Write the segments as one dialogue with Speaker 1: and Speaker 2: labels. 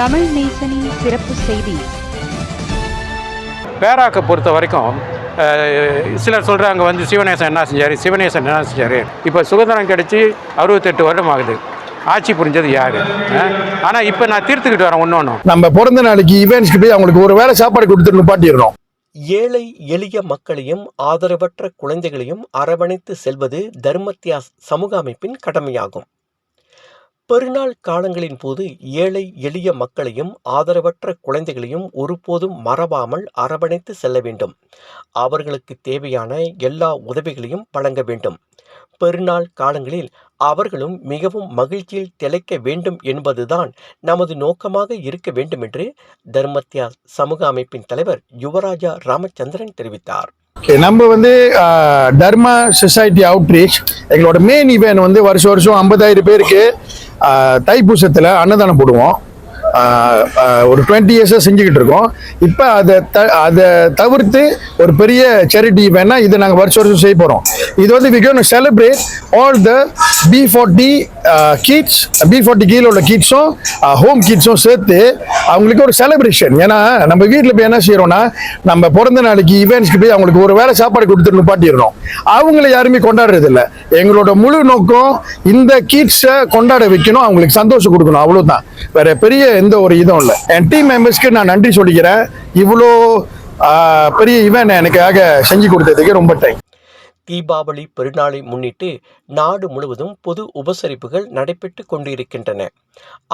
Speaker 1: தமிழ் நேசனின் சிறப்பு செய்தி.
Speaker 2: பேராக்கை பொறுத்த வரைக்கும் சிலர் சொல்கிறாங்க வந்து சிவநேசன் என்ன செஞ்சார் சிவநேசன் என்ன செஞ்சார். இப்போ சுதந்திரம் கிடைச்சி அறுபத்தெட்டு வருடம் ஆகுது ஆட்சி புரிஞ்சது யார்? ஆனால் இப்போ நான் தீர்த்துக்கிட்டு வரேன் ஒன்று ஒன்று
Speaker 3: நம்ம பிறந்த நாளைக்கு ஈவெண்ட்ஸ்க்கு போய் அவங்களுக்கு ஒரு வேளை சாப்பாடு கொடுத்துட்டு நிப்பாட்டிடுறோம்.
Speaker 4: ஏழை எளிய மக்களையும் ஆதரவற்ற குழந்தைகளையும் அரவணைத்து செல்வது தர்மத்தியாஸ் சமூக அமைப்பின் கடமையாகும். பெருநாள் காலங்களின் போது ஏழை எளிய மக்களையும் ஆதரவற்ற குழந்தைகளையும் ஒருபோதும் மறவாமல் அரவணைத்து செல்ல வேண்டும். அவர்களுக்கு தேவையான எல்லா உதவிகளையும் வழங்க வேண்டும். பெருநாள் காலங்களில் அவர்களும் மிகவும் மகிழ்ச்சியில் திளைக்க வேண்டும் என்பதுதான் நமது நோக்கமாக இருக்க வேண்டும் என்று தர்மத்யா சமூக அமைப்பின் தலைவர் யுவராஜா ராமச்சந்திரன் தெரிவித்தார்.
Speaker 3: நம்ம வந்து தர்மா சொசைட்டி அவுட்ரீச் எங்களோட மெயின் இவன் வந்து வருஷம் வருஷம் ஐம்பதாயிரம் பேருக்கு தைப்பூசத்தில் அன்னதானம் போடுவோம். ஒரு டுவெண்ட்டி இயர்ஸாக செஞ்சுக்கிட்டு இருக்கோம். இப்போ அதை த அதை தவிர்த்து ஒரு பெரிய சேரிட்டி வேணால் இதை நாங்கள் வருஷம் வருஷம் செய்ய போகிறோம் இது வந்து we gonna celebrate all the B forty kids B forty கீழே உள்ள கிட்ஸும் ஹோம் கிட்ஸும் சேர்த்து அவங்களுக்கு ஒரு செலிப்ரேஷன் ஏன்னா நம்ம வீட்டில் போய் என்ன செய்கிறோன்னா நம்ம பிறந்த நாளைக்கு ஈவெண்ட்ஸ்க்கு போய் அவங்களுக்கு ஒரு வேளை சாப்பாடு கொடுத்துட்டு நிப்பாட்டிடுறோம். அவங்கள யாருமே கொண்டாடுறதில்ல. எங்களோட முழு நோக்கம் இந்த கிட்ஸை கொண்டாட வைக்கணும் அவங்களுக்கு சந்தோஷம் கொடுக்கணும். அவ்வளோதான் வேற பெரிய எந்த ஒரு இதுவும் இல்லை. என் டீம் மெம்பர்ஸ்க்கு நான் நன்றி சொல்லிக்கிறேன். இவ்வளோ பெரிய இவன் எனக்காக செஞ்சு கொடுத்ததுக்கு ரொம்ப டைம்
Speaker 4: தீபாவளி பெருநாளை முன்னிட்டு நாடு முழுவதும் பொது உபசரிப்புகள் நடைபெற்று கொண்டிருக்கின்றன.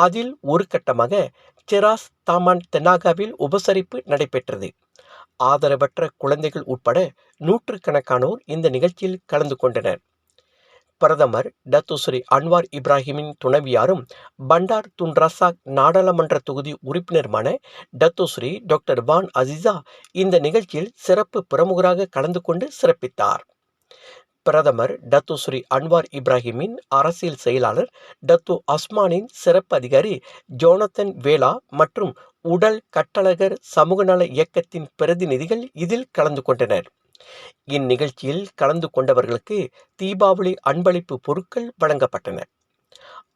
Speaker 4: அதில் ஒரு கட்டமாக செராஸ் தாமான் தென்னாகாவில் உபசரிப்பு நடைபெற்றது. ஆதரவற்ற குழந்தைகள் உட்பட நூற்றுக்கணக்கானோர் இந்த நிகழ்ச்சியில் கலந்து கொண்டனர். பிரதமர் டத்துஸ்ரீ அன்வார் இப்ராஹிமின் துணைவியாரும் பண்டார் துன் ரசாக் நாடாளுமன்ற தொகுதி உறுப்பினருமான டத்துஸ்ரீ டாக்டர் வான் அசிசா இந்த நிகழ்ச்சியில் சிறப்பு பிரமுகராக கலந்து கொண்டு சிறப்பித்தார். பிரதமர் டத்துஸ்ரீ அன்வார் இப்ராஹிமின் அரசியல் செயலாளர் டத்து அஸ்மானின் சிறப்பு அதிகாரி ஜோனத்தன் வேலா மற்றும் உடல் கட்டழகர் சமூக நல இயக்கத்தின் பிரதிநிதிகள் இதில் கலந்து கொண்டனர். இந்நிகழ்ச்சியில் கலந்து கொண்டவர்களுக்கு தீபாவளி அன்பளிப்பு பொருட்கள் வழங்கப்பட்டன.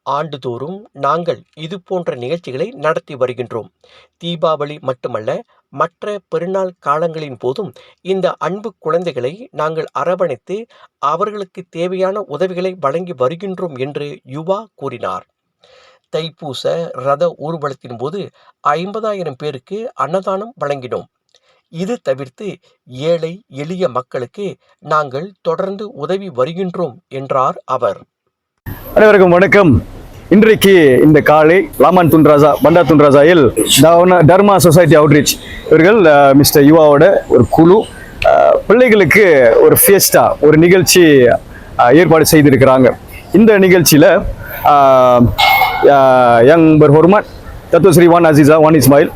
Speaker 4: ஆண்டுதோறும் நாங்கள் இது போன்ற நிகழ்ச்சிகளை நடத்தி வருகின்றோம். தீபாவளி மட்டுமல்ல மற்ற பெருநாள் காலங்களின் போதும் இந்த அன்பு குழந்தைகளை நாங்கள் அரவணைத்து அவர்களுக்கு தேவையான உதவிகளை வழங்கி வருகின்றோம் என்று யுவா கூறினார். தைப்பூச ரத ஊர்வலத்தின் போது ஐம்பதாயிரம் பேருக்கு அன்னதானம் வழங்கினோம். இது தவிர்த்து ஏழை எளிய மக்களுக்கு நாங்கள் தொடர்ந்து உதவி வருகின்றோம் என்றார் அவர்.
Speaker 5: அனைவருக்கும் வணக்கம். இன்றைக்கு இந்த காலை லாமான் துன்ராஜா பண்டா துன்ராஜாயில் தர்மா சொசைட்டி அவுட்ரீச் இவர்கள் மிஸ்டர் யுவாவோட ஒரு குழு பிள்ளைகளுக்கு ஒரு ஃபேஸ்டா ஒரு நிகழ்ச்சி ஏற்பாடு செய்திருக்கிறாங்க. இந்த நிகழ்ச்சியில் யங் பர் ஹொர்மான் தத்துவஸ்ரீ வான் அசீசா வான் இஸ்மாயில்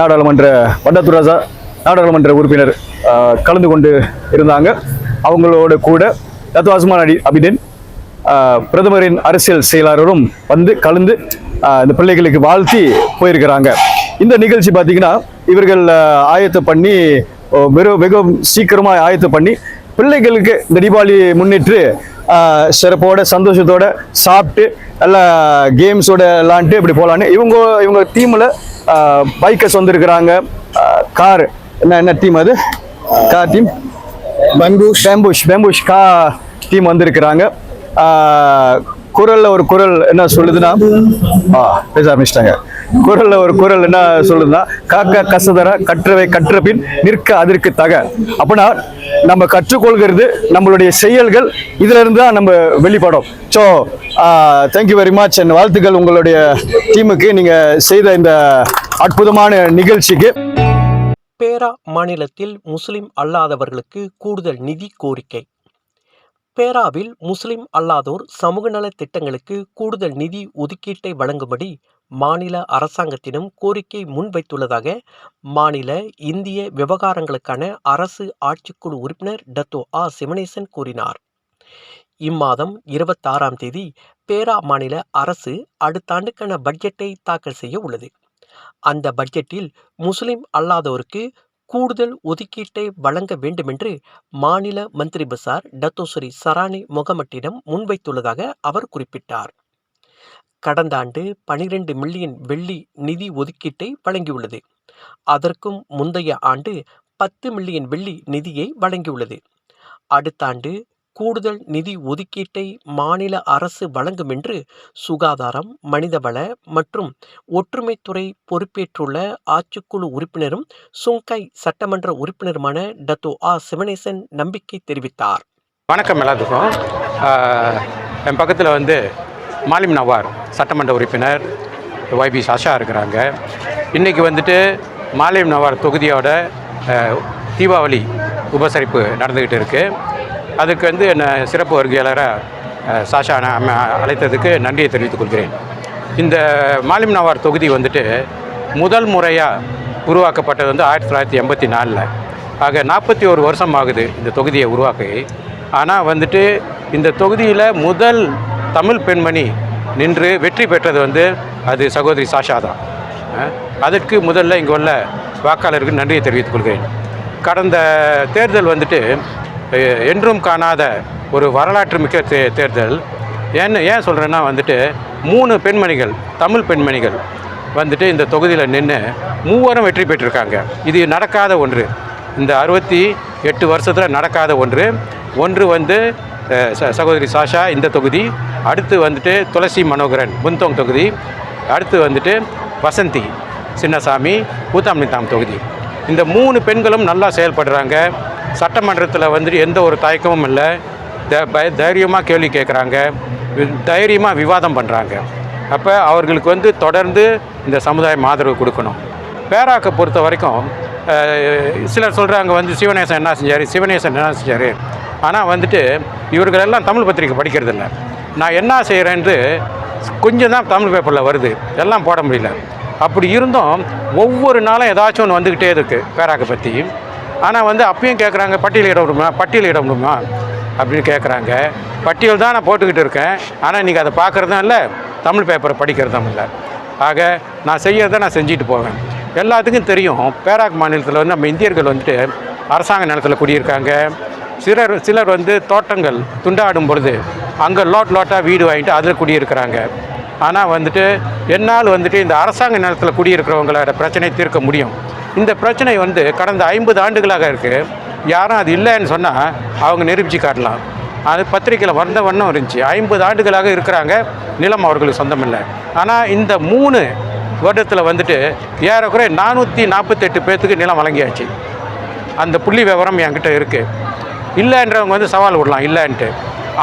Speaker 5: நாடாளுமன்ற பண்டா துன்ராஜா நாடாளுமன்ற உறுப்பினர் கலந்து கொண்டு இருந்தாங்க. அவங்களோட கூட தத்துவ அஸ்மான் அடி அபிடின் பிரதமரின் அரசியல் செயலாளரும் வந்து கலந்து இந்த பிள்ளைகளுக்கு வாழ்த்தி போயிருக்கிறாங்க. இந்த நிகழ்ச்சி பார்த்தீங்கன்னா இவர்கள் ஆயத்தம் பண்ணி வெறும் மிகவும் வெகு சீக்கிரமாக ஆயத்தம் பண்ணி பிள்ளைகளுக்கு இந்த தீபாவளி முன்னிட்டு சிறப்போட சந்தோஷத்தோட சாப்பிட்டு நல்லா கேம்ஸோட விளாண்ட்டு இப்படி போகலான்னு இவங்க இவங்க டீமில் பைக்கர்ஸ் வந்திருக்கிறாங்க கார். என்ன என்ன டீம் அது? கார் டீம்
Speaker 3: பம்பூஷ்
Speaker 5: பேம்புஷ் பேம்புஷ் கா டீம் வந்திருக்கிறாங்க. குரல்ல ஒரு குரல் என்ன சொல்லுதுன்னா ஆ பேச ஆரம்பிச்சிட்டாங்க. குரல்ல ஒரு குரல் என்ன சொல்லுதுன்னா காக்க கசதர கற்றவை கற்ற பின் நிற்க அதற்கு தக. அப்படின்னா நம்ம கற்றுக்கொள்கிறது நம்மளுடைய செயல்கள் இதுல இருந்து தான் நம்ம வெளிப்படும். So thank you very much என் வாழ்த்துக்கள் உங்களுடைய டீமுக்கு நீங்க செய்த இந்த அற்புதமான நிகழ்ச்சிக்கு.
Speaker 4: பேரா மாநிலத்தில் முஸ்லிம் அல்லாதவர்களுக்கு கூடுதல் நிதி கோரிக்கை. பேராவில் முஸ்லிம் அல்லாதோர் சமூக நலத் திட்டங்களுக்கு கூடுதல் நிதி ஒதுக்கீட்டை வழங்கும்படி மாநில அரசாங்கத்திடம் கோரிக்கை முன்வைத்துள்ளதாக மாநில இந்திய விவகாரங்களுக்கான அரசு ஆட்சிக்குழு உறுப்பினர் டத்தோ ஆ. சிவனேசன் கூறினார். இம்மாதம் இருபத்தாறாம் தேதி பேரா மாநில அரசு அடுத்த ஆண்டுக்கான பட்ஜெட்டை தாக்கல் செய்ய உள்ளது. அந்த பட்ஜெட்டில் முஸ்லிம் அல்லாதோருக்கு கூடுதல் ஒதுக்கீட்டை வழங்க வேண்டுமென்று மாநில மந்திரி பசார் டத்தோஸ்ரீ சரானி முகமட்டிடம் முன்வைத்துள்ளதாக அவர் குறிப்பிட்டார். கடந்த ஆண்டு பனிரெண்டு மில்லியன் வெள்ளி நிதி ஒதுக்கீட்டை வழங்கியுள்ளது. அதற்கும் முந்தைய ஆண்டு பத்து மில்லியன் வெள்ளி நிதியை வழங்கியுள்ளது. அடுத்த ஆண்டு கூடுதல் நிதி ஒதுக்கீட்டை மாநில அரசு வழங்கும் என்று சுகாதாரம் மனிதவள மற்றும் ஒற்றுமைத்துறை பொறுப்பேற்றுள்ள ஆட்சிக்குழு உறுப்பினரும் சுங்காய் சட்டமன்ற உறுப்பினருமான டத்தோ ஆ. சிவனேசன் நம்பிக்கை தெரிவித்தார்.
Speaker 2: வணக்கம் எல்லாத்துக்கும். என் பக்கத்தில் வந்து மாலிம் நவார் சட்டமன்ற உறுப்பினர் ஒய்பி சாஷா இருக்கிறாங்க. இன்றைக்கி வந்துட்டு மாலிம் நவார் தொகுதியோட தீபாவளி உபசரிப்பு நடந்துக்கிட்டு இருக்குது அதுக்கு வந்து என்னை சிறப்பு வருகையாளராக சாஷா அண்ணா அழைத்ததுக்கு நன்றியை தெரிவித்துக் கொள்கிறேன். இந்த மாலிம் நவார் தொகுதி வந்துட்டு முதல் முறையாக உருவாக்கப்பட்டது வந்து ஆயிரத்தி தொள்ளாயிரத்தி எண்பத்தி நாலில். ஆக நாற்பத்தி ஒரு வருஷம் ஆகுது இந்த தொகுதியை உருவாக்கி. ஆனால் வந்துட்டு இந்த தொகுதியில் முதல் தமிழ் பெண்மணி நின்று வெற்றி பெற்றது வந்து அது சகோதரி சாஷா தான். அதற்கு முதல்ல இங்கே உள்ள வாக்காளருக்கு நன்றியை தெரிவித்துக் கொள்கிறேன். கடந்த தேர்தல் வந்துட்டு என்றும் காணாத ஒரு வரலாற்று மிக்க தே தேர்தல். ஏன்னு ஏன் சொல்கிறேன்னா வந்துட்டு மூணு பெண்மணிகள் தமிழ் பெண்மணிகள் வந்துட்டு இந்த தொகுதியில் நின்று மூவரும் வெற்றி பெற்றிருக்காங்க. இது நடக்காத ஒன்று. இந்த அறுபத்தி எட்டு வருஷத்தில் நடக்காத ஒன்று. ஒன்று வந்து ச- சகோதரி சாஷா இந்த தொகுதி அடுத்து வந்துட்டு துளசி மனோகரன் புந்தோங் தொகுதி அடுத்து வந்துட்டு வசந்தி சின்னசாமி கூத்தாம்னித்தாம் தொகுதி. இந்த மூணு பெண்களும் நல்லா செயல்படுறாங்க. சட்டமன்றத்தில் வந்துட்டு எந்த ஒரு தயக்கமும் இல்லை. த பய தைரியமாக கேள்வி கேட்குறாங்க தைரியமாக விவாதம் பண்ணுறாங்க அப்போ அவர்களுக்கு வந்து தொடர்ந்து இந்த சமுதாயம் ஆதரவு கொடுக்கணும். பேராக்கை பொறுத்த வரைக்கும் சிலர் சொல்கிறாங்க வந்து சிவநேசன் என்ன செஞ்சார் சிவநேசன் என்ன செஞ்சார். ஆனால் வந்துட்டு இவர்கள் எல்லாம் தமிழ் பத்திரிக்கை படிக்கிறதில்ல நான் என்ன செய்கிறேன்ட்டு கொஞ்சம் தான் தமிழ் பேப்பரில் வருது. எல்லாம் போட முடியல. அப்படி இருந்தும் ஒவ்வொரு நாளும் ஏதாச்சும் ஒன்று வந்துக்கிட்டே இருக்குது பேராக்கை பற்றி ஆனால் வந்து அப்பயும் கேட்குறாங்க பட்டியலிட முடியுமா பட்டியலிட முடியுமா அப்படின்னு கேட்குறாங்க பட்டியல் தான் நான் போட்டுக்கிட்டு இருக்கேன். ஆனால் நீங்கள் அதை பார்க்குறதும் இல்லை தமிழ் பேப்பரை படிக்கிறதும் இல்லை. ஆக நான் செய்யறதை நான் செஞ்சுட்டு போவேன். எல்லாத்துக்கும் தெரியும் பேராக் மாநிலத்தில் வந்து நம்ம இந்தியர்கள் வந்துட்டு அரசாங்க நிலத்தில் குடியிருக்காங்க. சிலர் சிலர் வந்து தோட்டங்கள் துண்டாடும் பொழுது அங்கே லோட் லோட்டாக வீடு வாங்கிட்டு அதில் குடியிருக்கிறாங்க. ஆனால் வந்துட்டு என்னால் வந்துட்டு இந்த அரசாங்க நிலத்தில் குடியிருக்கிறவங்களோட பிரச்சனை தீர்க்க முடியும். இந்த பிரச்சனை வந்து கடந்த ஐம்பது ஆண்டுகளாக இருக்குது யாரும் அது இல்லைன்னு சொன்னால் அவங்க நிரூபித்து காட்டலாம். அது பத்திரிக்கையில் வந்த வண்ணம் இருந்துச்சு. ஐம்பது ஆண்டுகளாக இருக்கிறாங்க. நிலம் அவர்களுக்கு சொந்தமில்லை ஆனால் இந்த மூணு வருடத்தில் வந்துட்டு ஏறக்குறைய நானூற்றி நாற்பத்தெட்டு பேர்த்துக்கு நிலம் வழங்கியாச்சு. அந்த புள்ளி விவரம் என்கிட்ட இருக்குது இல்லைன்றவங்க வந்து சவால் விடலாம். இல்லைன்ட்டு.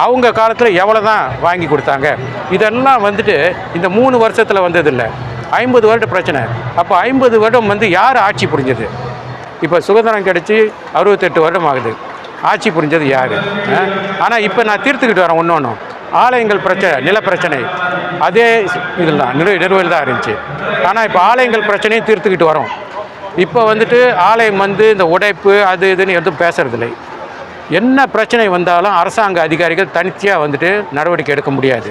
Speaker 2: அவங்க காலத்தில் எவ்வளோ தான் வாங்கி கொடுத்தாங்க. இதெல்லாம் வந்துட்டு இந்த மூணு வருஷத்தில் வந்ததில்லை. ஐம்பது வருட பிரச்சனை. அப்போ ஐம்பது வருடம் வந்து யார் ஆட்சி புரிஞ்சது? இப்போ சுதந்திரம் கிடச்சி அறுபத்தெட்டு வருடம் ஆகுது ஆட்சி புரிஞ்சது யார்? ஆனால் இப்போ நான் தீர்த்துக்கிட்டு வரேன் ஒன்று ஒன்றும் ஆலயங்கள் பிரச்சனை நில பிரச்சனை. அதே இதில் தான் நிறு நிறுவல் தான் இருந்துச்சு. ஆனால் இப்போ ஆலயங்கள் பிரச்சனையும் தீர்த்துக்கிட்டு வரோம். இப்போ வந்துட்டு ஆலயம் வந்து இந்த உடைப்பு அது இதுன்னு எதுவும் பேசுறதில்லை. என்ன பிரச்சனை வந்தாலும் அரசாங்க அதிகாரிகள் தனித்தியாக வந்துட்டு நடவடிக்கை எடுக்க முடியாது.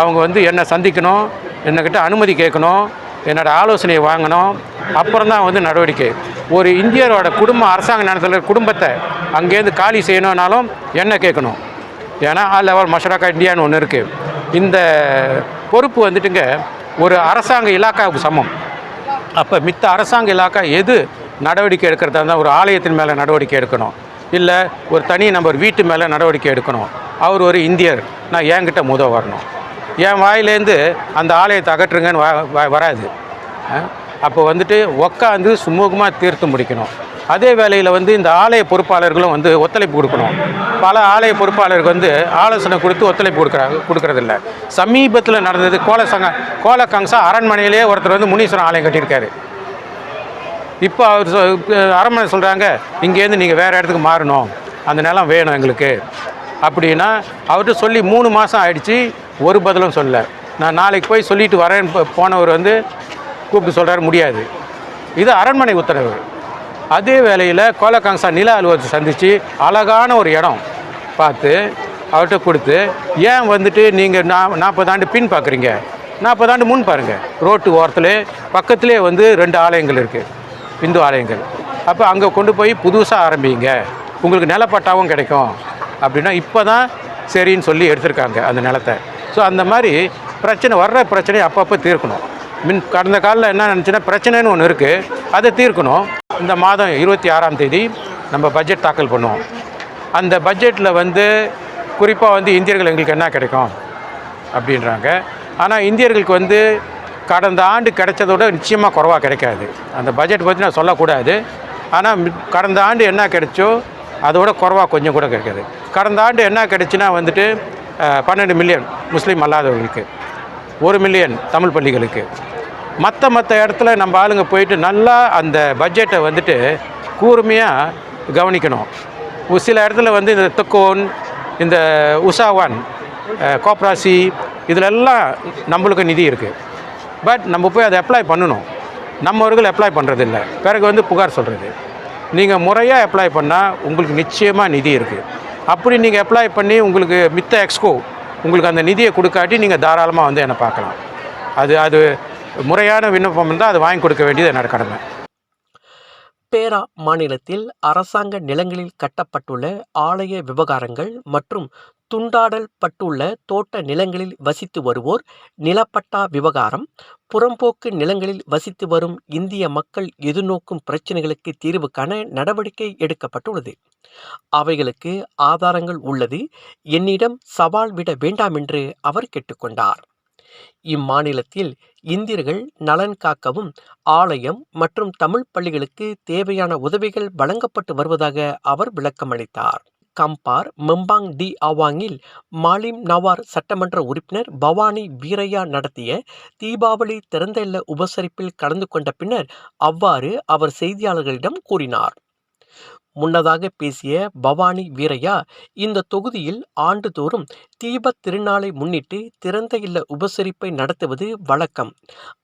Speaker 2: அவங்க வந்து என்னை சந்திக்கணும் என்னக்கிட்ட அனுமதி கேட்கணும் என்னோட ஆலோசனையை வாங்கணும். அப்புறம் தான் வந்து நடவடிக்கை. ஒரு இந்தியரோட குடும்பம் அரசாங்க நேரத்தில் குடும்பத்தை அங்கேருந்து காலி செய்யணும்னாலும் என்ன கேட்கணும்? ஏன்னா ஆ லெவல் மஷராக்கா இந்தியான்னு ஒன்று இருக்குது இந்த பொறுப்பு வந்துட்டுங்க ஒரு அரசாங்க இலாக்காவுக்கு சமம். அப்போ மித்த அரசாங்க இலாக்கா எது நடவடிக்கை எடுக்கிறதா இருந்தால் ஒரு ஆலயத்தின் மேலே நடவடிக்கை எடுக்கணும். இல்லை ஒரு தனி நபர் வீட்டு மேலே நடவடிக்கை எடுக்கணும். அவர் ஒரு இந்தியர். நான் என்கிட்ட முத வரணும். என் வாயிலேருந்து அந்த ஆலயத்தை அகற்றுங்கன்னு வ- வ- வராது. அப்போ வந்துட்டு உக்காந்து சுமூகமாக தீர்த்து முடிக்கணும். அதே வேளையில் வந்து இந்த ஆலய பொறுப்பாளர்களும் வந்து ஒத்துழைப்பு கொடுக்கணும். பல ஆலய பொறுப்பாளருக்கு வந்து ஆலோசனை கொடுத்து ஒத்துழைப்பு கொடுக்குறாங்க கொடுக்குறதில்ல. சமீபத்தில் நடந்தது கோலசங்க கோலக்கங்சா அரண்மனையிலே ஒருத்தர் வந்து முனீஸ்வரன் ஆலயம் கட்டியிருக்காரு. இப்போ அவர் சொ- அரண்மனை சொல்கிறாங்க இங்கேருந்து நீங்கள் வேறு இடத்துக்கு மாறணும். அந்த நிலம் வேணும் எங்களுக்கு. அப்படின்னா அவர்கிட்ட சொல்லி மூணு மாதம் ஆயிடுச்சு ஒரு பதிலும் சொல்ல நான் நாளைக்கு போய் சொல்லிட்டு வரேன்னு போனவர் வந்து கூப்பிட்டு சொல்கிறாரு முடியாது. இது அரண்மனை உத்தரவு. அதே வேளையில் கோலகாங்சா நில அலுவலகத்தை சந்தித்து அழகான ஒரு இடம் பார்த்து அவர்கிட்ட கொடுத்து ஏன் வந்துட்டு நீங்கள் நா நாற்பது ஆண்டு பின் பார்க்குறீங்க நாற்பது ஆண்டு முன் பாருங்கள் ரோட்டு ஓரத்தில் பக்கத்திலே வந்து ரெண்டு ஆலயங்கள் இருக்குது இந்து ஆலயங்கள். அப்போ அங்கே கொண்டு போய் புதுசாக ஆரம்பிங்க. உங்களுக்கு நிலப்பட்டாவும் கிடைக்கும். அப்படின்னா இப்போ தான் சரின்னு சொல்லி எடுத்திருக்காங்க அந்த நிலத்தை. ஸோ அந்த மாதிரி பிரச்சனை வர்ற பிரச்சனையை அப்பப்போ தீர்க்கணும். மின் கடந்த காலில் என்ன நினச்சுன்னா பிரச்சனைன்னு ஒன்று இருக்குது அதை தீர்க்கணும். இந்த மாதம் இருபத்தி ஆறாம் தேதி நம்ம பட்ஜெட் தாக்கல் பண்ணுவோம். அந்த பட்ஜெட்டில் வந்து குறிப்பாக வந்து இந்தியர்கள் எங்களுக்கு என்ன கிடைக்கும்? அப்படின்றாங்க. ஆனால் இந்தியர்களுக்கு வந்து கடந்த ஆண்டு கிடைச்சதோட நிச்சயமாக குறைவாக கிடைக்காது. அந்த பட்ஜெட் பற்றி நான் சொல்லக்கூடாது. ஆனால் கடந்த ஆண்டு என்ன கிடைச்சோ அதோட குறவாக கொஞ்சம் கூட கிடைக்காது. கடந்த ஆண்டு என்ன கிடைச்சுன்னா வந்துட்டு பன்னெண்டு மில்லியன் முஸ்லீம் அல்லாதவர்களுக்கு ஒரு மில்லியன் தமிழ் பள்ளிகளுக்கு. மற்ற மற்ற இடத்துல நம்ம ஆளுங்க போயிட்டு நல்லா அந்த பட்ஜெட்டை வந்துட்டு கூர்மையாக கவனிக்கணும். ஒரு சில இடத்துல வந்து இந்த தொக்கோன் இந்த உஷாவான் கோப்ராசி இதிலெல்லாம் நம்மளுக்கு நிதி இருக்குது பட் நம்ம போய் அதை அப்ளை பண்ணணும். நம்மவர்கள் அப்ளை பண்ணுறதில்ல பிறகு வந்து புகார் சொல்கிறது நீங்கள் முறையாக அப்ளை பண்ணால் உங்களுக்கு நிச்சயமாக நிதி இருக்குது அப்படி நீங்கள் அப்ளை பண்ணி உங்களுக்கு மித்த எக்ஸ்கோ உங்களுக்கு அந்த நிதியை கொடுக்காட்டி நீங்கள் தாராளமாக வந்து என்னை பார்க்கலாம். அது அது முறையான விண்ணப்பம் இருந்தால் அது வாங்கி கொடுக்க வேண்டியது என்னோட கடமை.
Speaker 4: பேரா மாநிலத்தில் அரசாங்க நிலங்களில் கட்டப்பட்டுள்ள ஆலய விவகாரங்கள் மற்றும் துண்டாடல் பட்டுள்ள தோட்ட நிலங்களில் வசித்து வருவோர் நிலப்பட்டா விவகாரம் புறம்போக்கு நிலங்களில் வசித்து வரும் இந்திய மக்கள் எதிர்நோக்கும் பிரச்சினைகளுக்கு தீர்வு காண நடவடிக்கை எடுக்கப்பட்டுள்ளது. அவைகளுக்கு ஆதாரங்கள் உள்ளது. என்னிடம் சவால் விட வேண்டாம் என்று அவர் கேட்டுக்கொண்டார். இம்மாநிலத்தில் இந்தியர்கள் நலன் காக்கவும் ஆலயம் மற்றும் தமிழ் பள்ளிகளுக்கு தேவையான உதவிகள் வழங்கப்பட்டு வருவதாக அவர் விளக்கமளித்தார். கம்பார் மெம்பாங் டி அவாங்கில் மாலிம் நவார் சட்டமன்ற உறுப்பினர் பவானி வீரையா நடத்திய தீபாவளி திறந்த உபசரிப்பில் கலந்து கொண்ட பின்னர் அவ்வாறு அவர் செய்தியாளர்களிடம் கூறினார். முன்னதாக பேசிய பவானி வீரையா இந்த தொகுதியில் ஆண்டுதோறும் தீபத் திருநாளை முன்னிட்டு திறந்த இல்ல உபசரிப்பை நடத்துவது வழக்கம்.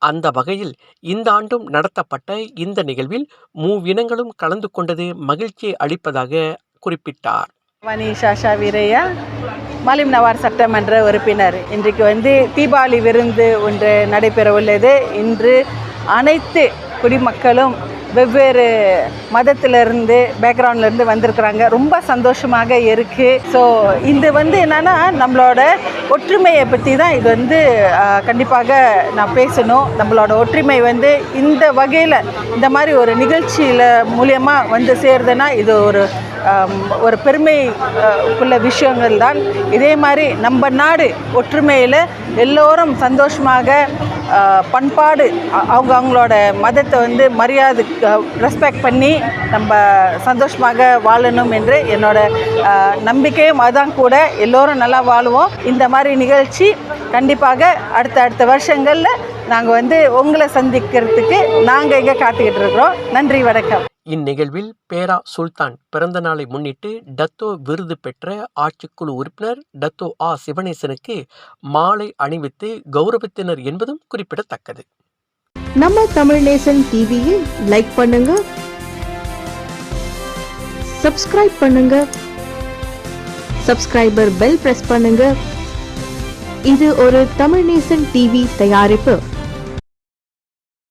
Speaker 4: அந்த வகையில் இந்த ஆண்டும் நடத்தப்பட்ட இந்த நிகழ்வில் மூவினங்களும் கலந்து கொண்டது மகிழ்ச்சியை அளிப்பதாக குறிப்பிட்டார்.
Speaker 6: வனி சாஷா வீரையா மாலிம் நவார் சட்டமன்ற உறுப்பினர். இன்றைக்கு வந்து தீபாவளி விருந்து ஒன்று நடைபெற உள்ளது இன்று அனைத்து குடிமக்களும் வெவ்வேறு மதத்திலிருந்து பேக்ரவுண்ட்லேருந்து வந்திருக்கிறாங்க. ரொம்ப சந்தோஷமாக இருக்குது ஸோ இது வந்து என்னென்னா நம்மளோட ஒற்றுமையை பற்றி தான் இது வந்து கண்டிப்பாக நான் பேசணும். நம்மளோட ஒற்றுமை வந்து இந்த வகையில் இந்த மாதிரி ஒரு நிகழ்ச்சியில் மூலியமாக வந்து சேருதுன்னா இது ஒரு ஒரு பெருமைக்குள்ள விஷயங்கள் தான். இதே மாதிரி நம்ம நாடு ஒற்றுமையில் எல்லோரும் சந்தோஷமாக பண்பாடு அவங்க அவங்களோட மதத்தை வந்து மரியாதை ரெஸ்பெக்ட் பண்ணி நம்ம சந்தோஷமாக வாழணும் என்று என்னோட நம்பிக்கையும் அதுதான் கூட. எல்லோரும் நல்லா வாழுவோம். இந்த மாதிரி நிகழ்ச்சி கண்டிப்பாக அடுத்த அடுத்த வருஷங்களில் நாங்கள் வந்து உங்களை சந்திக்கிறதுக்கு நாங்கள் இங்கே காத்துக்கிட்டு இருக்கிறோம். நன்றி வணக்கம்.
Speaker 4: இந்நிகழ்வில் பேரா சுல்தான் பிறந்த நாளை முன்னிட்டு டத்தோ விருது பெற்ற ஆட்சிக்குழு உறுப்பினர் டத்தோ ஆ சிவனேசனுக்கு மாலை அணிவித்து கௌரவித்தனர் என்பதும் குறிப்பிடத்தக்கது.
Speaker 7: நம்ம தமிழ் நேசன் டிவியை லைக் பண்ணுங்க சப்ஸ்கிரைப் பண்ணுங்க சப்ஸ்கிரைபர் பெல் பிரஸ் பண்ணுங்க. இது ஒரு தமிழ் நேசன் டிவி தயாரிப்பு.